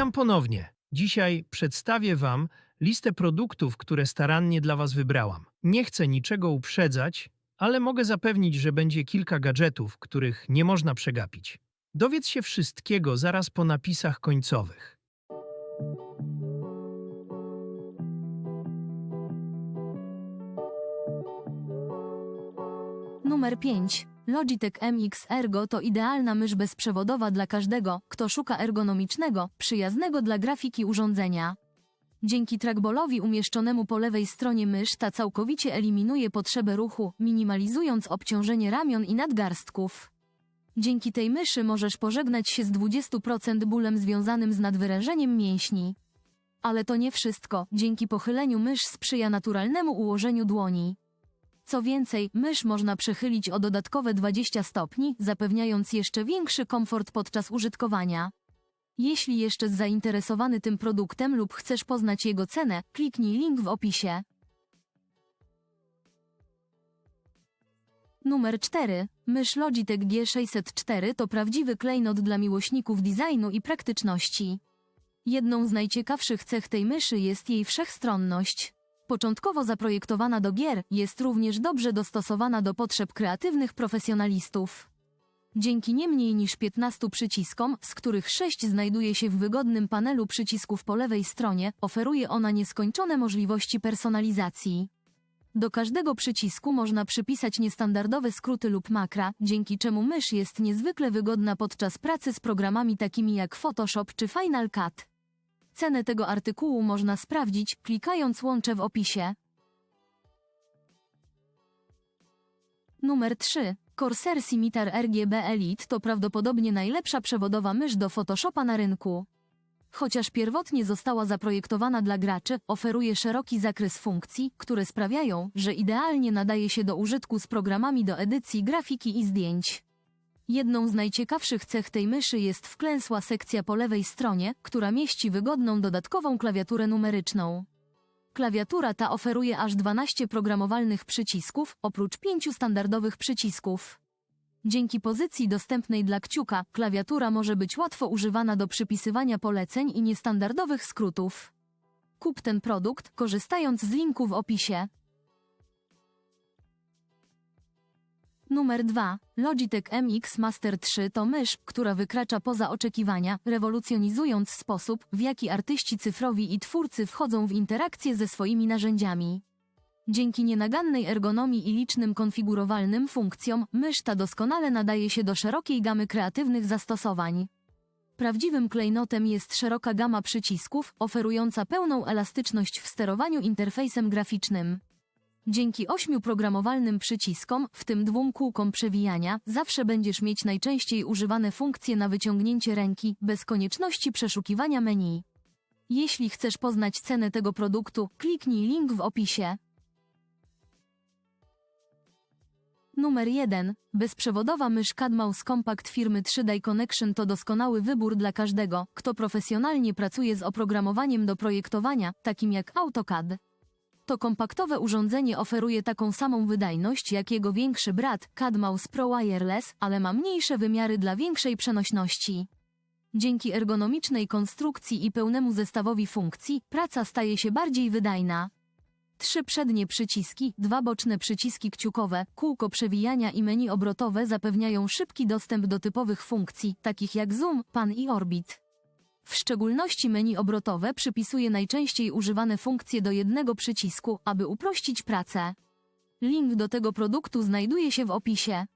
Witam ponownie. Dzisiaj przedstawię Wam listę produktów, które starannie dla Was wybrałam. Nie chcę niczego uprzedzać, ale mogę zapewnić, że będzie kilka gadżetów, których nie można przegapić. Dowiedz się wszystkiego zaraz po napisach końcowych. Numer 5. Logitech MX Ergo to idealna mysz bezprzewodowa dla każdego, kto szuka ergonomicznego, przyjaznego dla grafiki urządzenia. Dzięki trackballowi umieszczonemu po lewej stronie mysz ta całkowicie eliminuje potrzebę ruchu, minimalizując obciążenie ramion i nadgarstków. Dzięki tej myszy możesz pożegnać się z 20% bólem związanym z nadwyrężeniem mięśni. Ale to nie wszystko, dzięki pochyleniu mysz sprzyja naturalnemu ułożeniu dłoni. Co więcej, mysz można przechylić o dodatkowe 20 stopni, zapewniając jeszcze większy komfort podczas użytkowania. Jeśli jeszcze zainteresowany tym produktem lub chcesz poznać jego cenę, kliknij link w opisie. Numer 4. Mysz Logitech G604 to prawdziwy klejnot dla miłośników designu i praktyczności. Jedną z najciekawszych cech tej myszy jest jej wszechstronność. Początkowo zaprojektowana do gier, jest również dobrze dostosowana do potrzeb kreatywnych profesjonalistów. Dzięki nie mniej niż 15 przyciskom, z których 6 znajduje się w wygodnym panelu przycisków po lewej stronie, oferuje ona nieskończone możliwości personalizacji. Do każdego przycisku można przypisać niestandardowe skróty lub makra, dzięki czemu mysz jest niezwykle wygodna podczas pracy z programami takimi jak Photoshop czy Final Cut. Cenę tego artykułu można sprawdzić, klikając łącze w opisie. Numer 3. Corsair Scimitar RGB Elite to prawdopodobnie najlepsza przewodowa mysz do Photoshopa na rynku. Chociaż pierwotnie została zaprojektowana dla graczy, oferuje szeroki zakres funkcji, które sprawiają, że idealnie nadaje się do użytku z programami do edycji grafiki i zdjęć. Jedną z najciekawszych cech tej myszy jest wklęsła sekcja po lewej stronie, która mieści wygodną dodatkową klawiaturę numeryczną. Klawiatura ta oferuje aż 12 programowalnych przycisków, oprócz 5 standardowych przycisków. Dzięki pozycji dostępnej dla kciuka, klawiatura może być łatwo używana do przypisywania poleceń i niestandardowych skrótów. Kup ten produkt, korzystając z linku w opisie. Numer 2. Logitech MX Master 3 to mysz, która wykracza poza oczekiwania, rewolucjonizując sposób, w jaki artyści cyfrowi i twórcy wchodzą w interakcję ze swoimi narzędziami. Dzięki nienagannej ergonomii i licznym konfigurowalnym funkcjom, mysz ta doskonale nadaje się do szerokiej gamy kreatywnych zastosowań. Prawdziwym klejnotem jest szeroka gama przycisków, oferująca pełną elastyczność w sterowaniu interfejsem graficznym. Dzięki ośmiu programowalnym przyciskom, w tym dwóm kółkom przewijania, zawsze będziesz mieć najczęściej używane funkcje na wyciągnięcie ręki, bez konieczności przeszukiwania menu. Jeśli chcesz poznać cenę tego produktu, kliknij link w opisie. Numer 1. Bezprzewodowa mysz CAD-Mouse Compact firmy 3D Connection to doskonały wybór dla każdego, kto profesjonalnie pracuje z oprogramowaniem do projektowania, takim jak AutoCAD. To kompaktowe urządzenie oferuje taką samą wydajność jak jego większy brat, CAD-Mouse Pro Wireless, ale ma mniejsze wymiary dla większej przenośności. Dzięki ergonomicznej konstrukcji i pełnemu zestawowi funkcji, praca staje się bardziej wydajna. Trzy przednie przyciski, dwa boczne przyciski kciukowe, kółko przewijania i menu obrotowe zapewniają szybki dostęp do typowych funkcji, takich jak zoom, pan i orbit. W szczególności menu obrotowe przypisuje najczęściej używane funkcje do jednego przycisku, aby uprościć pracę. Link do tego produktu znajduje się w opisie.